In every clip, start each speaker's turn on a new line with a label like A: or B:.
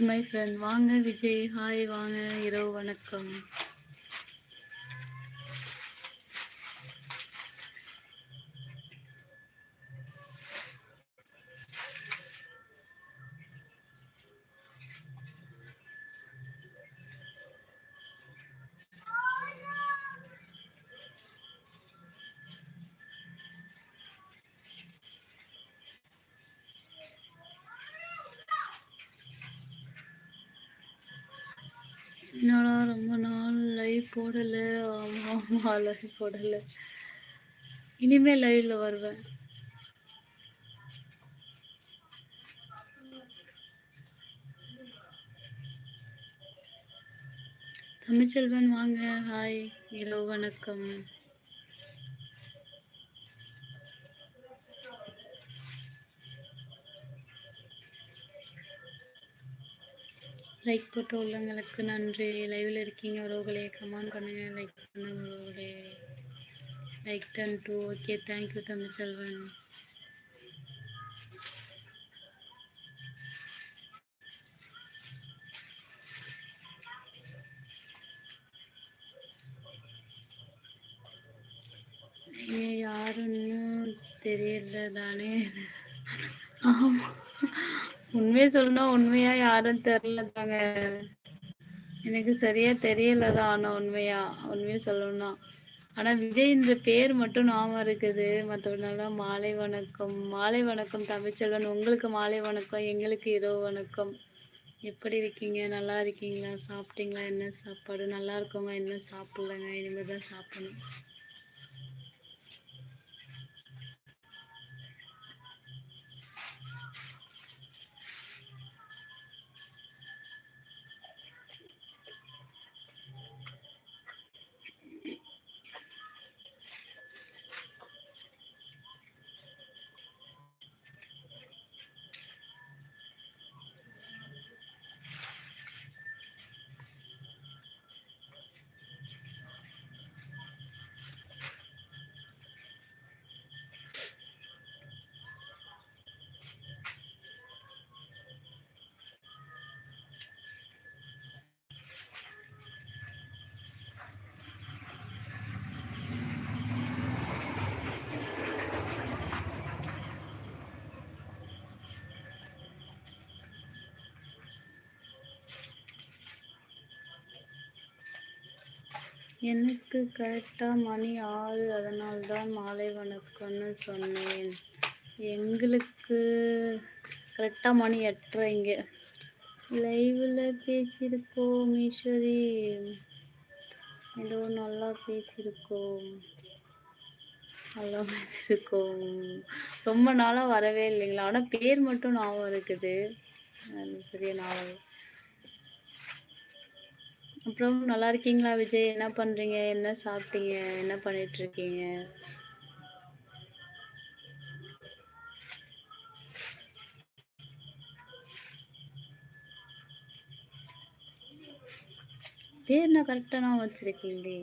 A: My friend வாங்க Vijay. Hi வாங்க. இரவு வணக்கம். என்னடா ரொம்ப நாள் லைவ் போடலை? ஆமா ஆமா லைவ் போடலை. இனிமேல் லைவில் வருவேன். தமிழ்ச்செல்வன் வாங்க. ஹாய் இரவு வணக்கம். லைக் போட்ட உள்ளங்களுக்கு நன்றி. லைவ்ல இருக்கீங்க உறவுகளே கமெண்ட் பண்ணுங்க. லைக் பண்ணுங்க உறவுகளே லைக் டன் டூ ஓகே தேங்க்யூ தமிழ்ச்செல்வன். நீங்க யாருன்னு தெரியல தானே ஆமா. உண்மையை சொல்லணும் உண்மையா யாரும் தெரியல தாங்க எனக்கு சரியா தெரியல தான் ஆனா உண்மையா உண்மையை சொல்லணும்னா. ஆனா விஜய்ன்ற பேர் மட்டும் ஞாபகம் இருக்குது. மற்றவனால மாலை வணக்கம் மாலை வணக்கம் தமிழ்ச்செல்வன். உங்களுக்கு மாலை வணக்கம் எங்களுக்கு இரவு வணக்கம். எப்படி இருக்கீங்க? நல்லா இருக்கீங்களா? சாப்பிட்டீங்களா? என்ன சாப்பாடு? நல்லா இருக்கவங்க என்ன சாப்பிடலங்க? இனிமேல் தான் சாப்பிடணும். எனக்கு கரெக்டாக மணி ஆறு அதனால் தான் மாலை வணக்கம்னு சொன்னேன். எங்களுக்கு கரெக்டாக மணி எட்டுறீங்க லைவில் பேசியிருக்கோம் ஈஸ்வரி. ஏதோ நல்லா பேசியிருக்கோம். நல்லா பேசியிருக்கோம். ரொம்ப நாளாக வரவே இல்லைங்களா? ஆனால் பேர் மட்டும் ஞாபகம் இருக்குது. அது சரியா ஞாபகம் அப்புறம் நல்லா இருக்கீங்களா விஜய்? என்ன பண்றீங்க? என்ன சாப்பிட்டீங்க? என்ன பண்ணிட்டு இருக்கீங்க பேர் நான் கரெக்டாக நான் வச்சிருக்கீங்களே?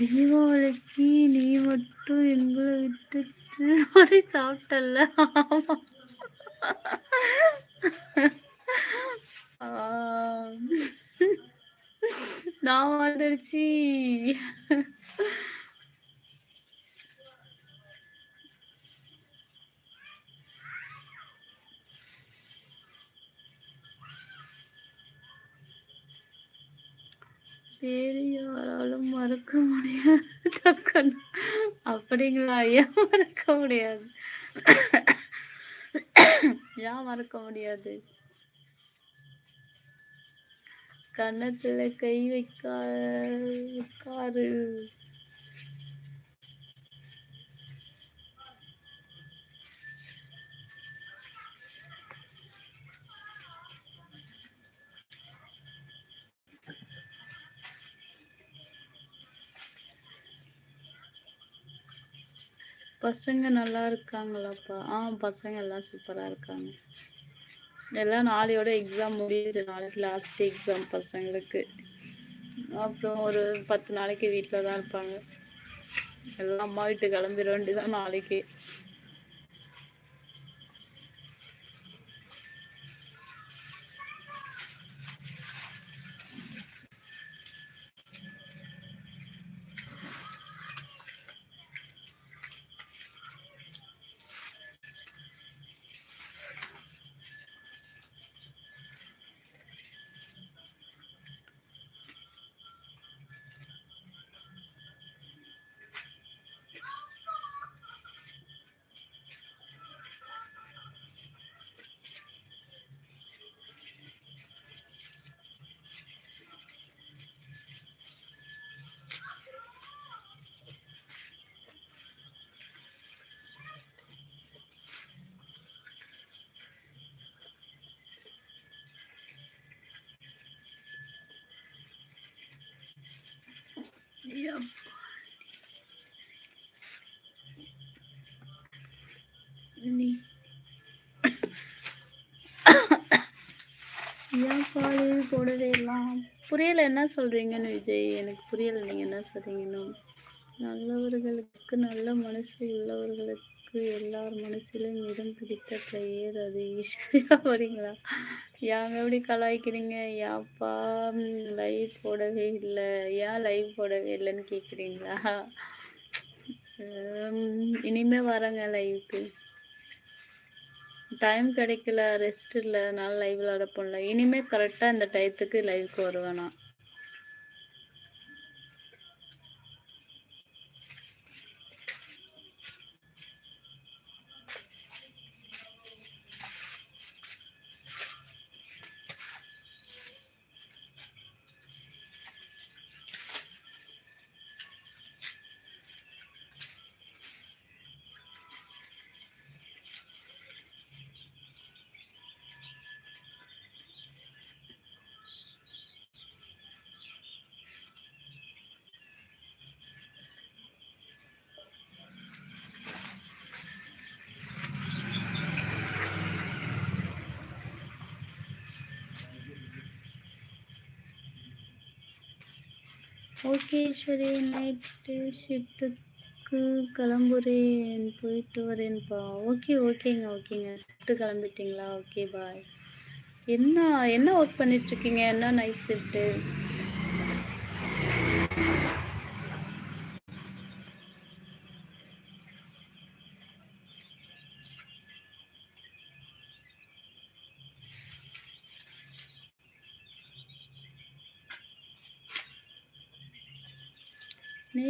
A: தீபாவளிக்கு நீ மட்டும் எங்களை விட்டுட்டு மாதிரி சாப்பிட்டல்ல. நான் வந்துருச்சு சரி யாராலும் மறக்க சரிங்களா ஏன் மறக்க முடியாது? ஏன் மறக்க முடியாது? கன்னத்துல கை வைக்கா பசங்க நல்லா இருக்காங்களாப்பா? ஆ பசங்க எல்லாம் சூப்பராக இருக்காங்க. எல்லாம் நாளையோட எக்ஸாம் முடியுது. நாளைக்கு லாஸ்ட் எக்ஸாம் பசங்களுக்கு. அப்புறம் ஒரு பத்து நாளைக்கு வீட்டில் தான் இருப்பாங்க. எல்லாம் அம்மா வீட்டு கிளம்பிட வேண்டியதான் நாளைக்கு. ஏன் காலையில் போடவே எல்லாம் புரியல என்ன சொல்றீங்கன்னு விஜய் எனக்கு புரியல நீங்க என்ன சொல்றீங்கன்னு நல்லவர்களுக்கு நல்ல மனசு உள்ளவர்களுக்கு எல்லார் மனசிலும் இடம் பிடித்த பெயர் அது ஈஸ்வரியா வரீங்களா ஏன் எப்படி கலாய்க்கிறீங்க? ஏப்பா லைவ் போடவே இல்லை. ஏன் லைவ் போடவே இல்லைன்னு கேட்குறீங்களா இனிமே வரேங்க லைவுக்கு டைம் கிடைக்கல ரெஸ்ட் இல்லை. அதனால லைவ் விளாட போடல. இனிமே கரெக்டாக இந்த டயத்துக்கு லைவுக்கு வருவேன் நான். ஓகே ஈஸ்வரி நைட்டு ஷிஃப்ட்டுக்கு கிளம்புறேன் போயிட்டு வரேன்ப்பா ஓகே ஓகேங்க ஓகேங்க. ஷிஃப்ட்டு கிளம்பிட்டீங்களா? ஓகே பாய் என்ன என்ன ஒர்க் பண்ணிட்டுருக்கீங்க என்ன நைட் ஷிஃப்ட்டு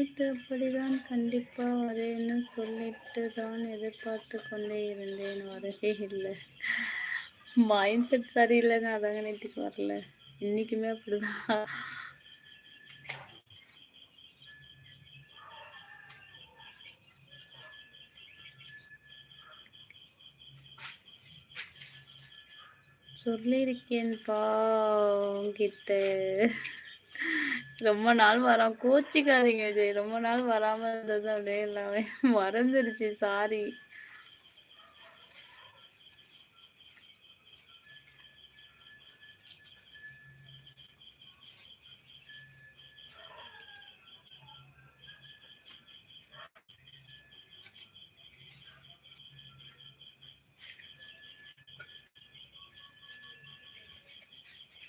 A: நேற்று அப்படிதான் கண்டிப்பா வரேன்னு சொல்லிட்டு தான் எதிர்பார்த்து கொண்டே இருந்தேன். வரவே இல்லை. மைண்ட் செட் சரியில்லைன்னு அதாங்க நேற்றுக்கு வரல. இன்னைக்குமே அப்படிதான். சொல்லியிருக்கேன்ப்பா உங்ககிட்ட ரொம்ப நாள் வராம கோச்சிக்காதீங்க விஜய். ரொம்ப நாள் வராம இருந்தது அப்படியே எல்லாமே மறந்துருச்சு. சாரி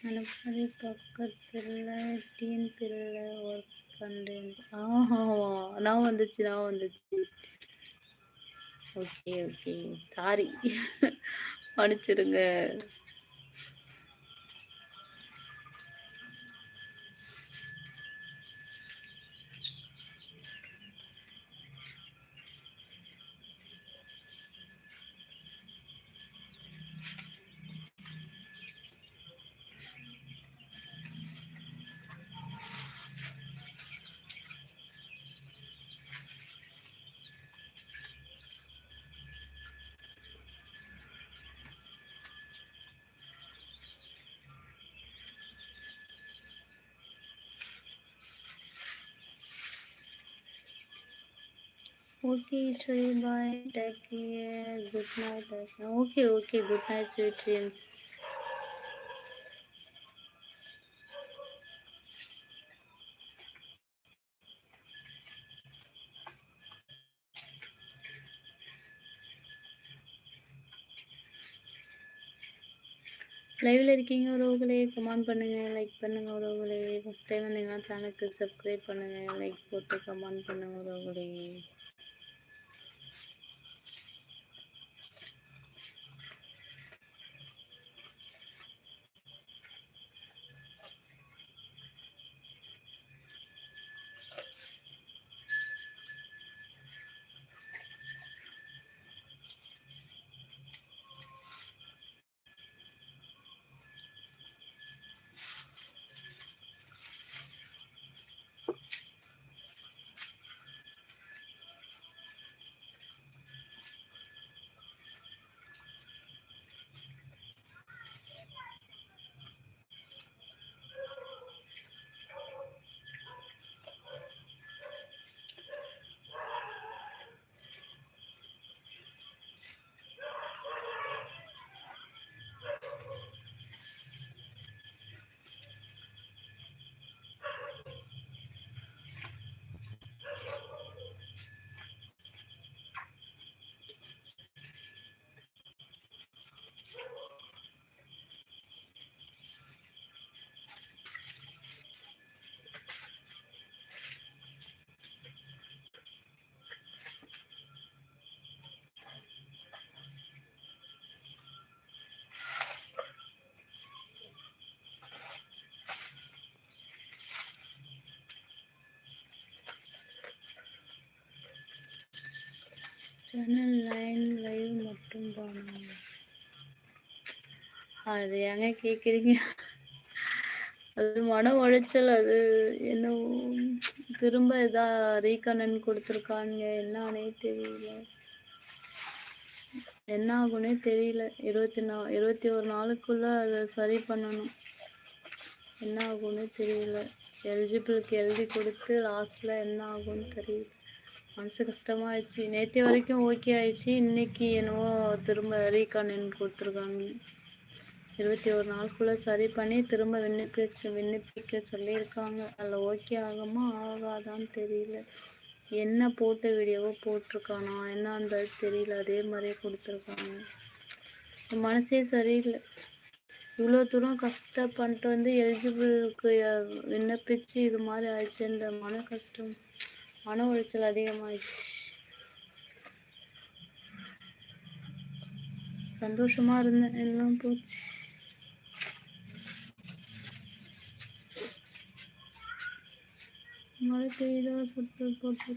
A: மணப்படி பக்கத்தில் டீன் பிள்ளை ஒர்க் பண்ணுறேன் ஆஹா நான் வந்துச்சு நான் வந்துச்சு. ஓகே ஓகே சாரி மன்னிச்சிருங்க. Okay Eswari bye take care good night okay okay good night sweet dreams லைவில் இருக்கீங்க உறவுகளே கமெண்ட் பண்ணுங்கள் லைக் பண்ணுங்கள் உறவுகளே. ஃபஸ்ட் டைம் வந்தீங்கன்னா சேனலுக்கு சப்ஸ்கிரைப் பண்ணுங்கள் லைக் போட்டு கமெண்ட் பண்ணுங்கள் உறவுகளே. சேனல் லைன் லைவ் மட்டும் பண்ணுங்க அது ஏங்க கேட்குறீங்க அது மன உளைச்சல் அது என்ன திரும்ப இதா ரீகனன் கொடுத்துருக்காங்க என்னன்னே தெரியல. என்ன ஆகுனே தெரியல. இருபத்தி நா இருபத்தி ஒரு நாளுக்குள்ள அதை சரி பண்ணணும். என்ன ஆகும்னு தெரியல எலிஜிபிளுக்கு எழுதி கொடுத்து லாஸ்ட்ல என்ன ஆகும்னு தெரியல. மனசு கஷ்டமாயிடுச்சு. நேற்று வரைக்கும் ஓகே ஆயிடுச்சு. இன்னைக்கு என்னவோ திரும்ப ரீகான் கொடுத்துருக்காங்க. இருபத்தி ஒரு நாளுக்குள்ளே சரி பண்ணி திரும்ப விண்ணப்பிக்க விண்ணப்பிக்க சொல்லியிருக்காங்க. அதில் ஓகே ஆகுமா ஆகாதான்னு தெரியல. என்ன போட்ட வீடியோவோ போட்டிருக்கானா என்னன்றது தெரியல. அதே மாதிரியே கொடுத்துருக்காங்க. மனசே சரியில்லை. இவ்வளோ தூரம் கஷ்டப்பட்டு வந்து எலிஜிபிளுக்கு விண்ணப்பிச்சு இது மாதிரி ஆயிடுச்சு. இந்த மன கஷ்டம். மன உளைச்சல் அதிகமாயிடுச்சு. சந்தோஷமா இருந்தேன் எல்லாம் போச்சு. மழை பெய்யுதா சுட்டு போட்டு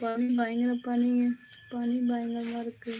A: பனி பயங்கர பனி பனி பயங்கரமா இருக்கு.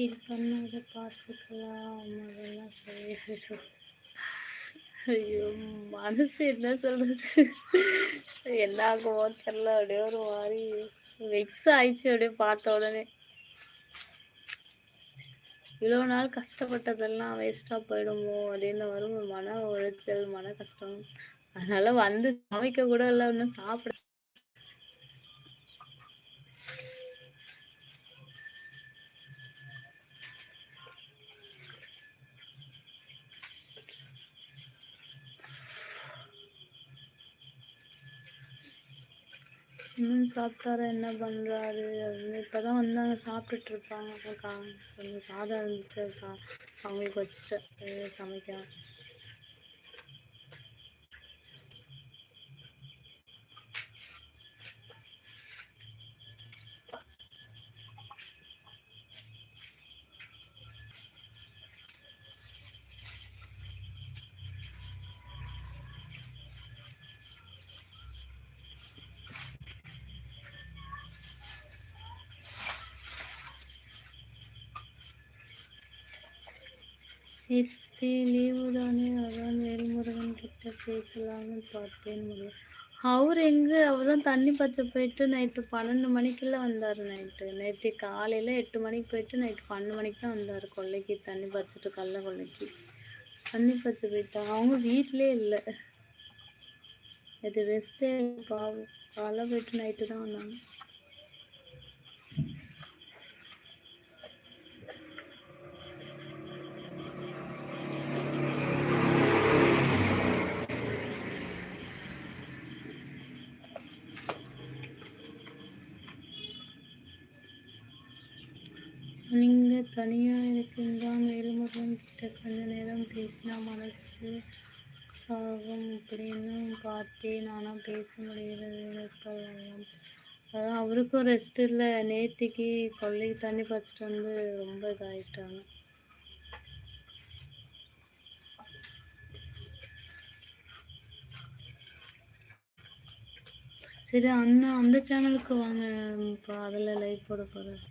A: இது பண்ணாத பார்த்துக்கலாம் முதல்ல சொல்லிடுறோம் ஐயோ! மனசு என்ன சொல்கிறது என்ன ஆகுமோ அப்படியே ஒரு மாதிரி வெக்ஸ் ஆயிடுச்சு அப்படியே பார்த்த உடனே. இவ்வளோ நாள் கஷ்டப்பட்டதெல்லாம் வேஸ்ட்டாக போயிடுமோ! அப்படின்னு வரும் மன உளைச்சல், மன கஷ்டம். அதனால் வந்து சமைக்க கூட இல்லை இன்னும் சாப்பிட இன்னும் சாப்பிட்டாரா? என்ன பண்றாரு? அப்படின்னு இப்பதான் வந்தாங்க. சாப்பிட்டுட்டு இருப்பாங்க. அப்புறம் கா கொஞ்சம் சாதம் இருந்துச்சு. சா அவங்களுக்கு வச்சுட்டேன். சமைக்க சமைக்கலாம். நேத்து லீவு தானே அதான் வேல்முருகன் கிட்ட பேசலாம்னு பார்த்தேன் முடியல. எங்கே எங்க அவர்தான் தண்ணி பச்சை போயிட்டு நைட்டு பன்னெண்டு மணிக்கெல்லாம் வந்தார் நைட்டு. நேற்று காலையில எட்டு மணிக்கு போயிட்டு நைட்டு 12 மணிக்கு தான் வந்தார் கொல்லைக்கு தண்ணி பச்சிட்டு கல்ல கொல்லைக்கு. தண்ணி பாய்ச்ச போயிட்டாங்க. அவங்க வீட்டிலே இல்லை இது ரெஸ்ட்டே பாவம். காலைல போயிட்டு நைட்டு தான் வந்தாங்க. நீங்க தனியா இருக்கீங்களா? வேலுமுருகன் கிட்ட கொஞ்ச நேரம் பேசினா மனசு சாகும் அப்படின்னு பார்த்தேன். ஆனா பேச முடியல. அதான் அவருக்கும் ரெஸ்ட் இல்லை நேத்திக்கு கொல்லைக்கு தண்ணி பாய்ச்சிட்டு வந்து ரொம்ப இதாயிட்டாங்க. சரி அண்ணா அந்த சேனலுக்கு வாங்க. அதில் அதுல லைவ் போட போகிறேன்